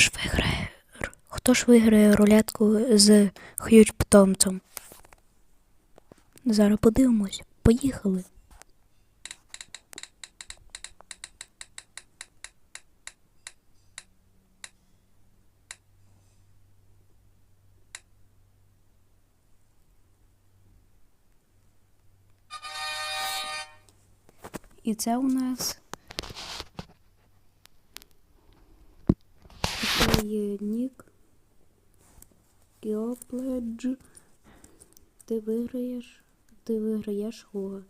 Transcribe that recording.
ж виграє? Хто ж виграє рулетку з х'ють питомцем? Зараз подивимось. Поїхали. І це у нас такий нік. Кіопледж. Ти виграєш. Ти виграєш Гога.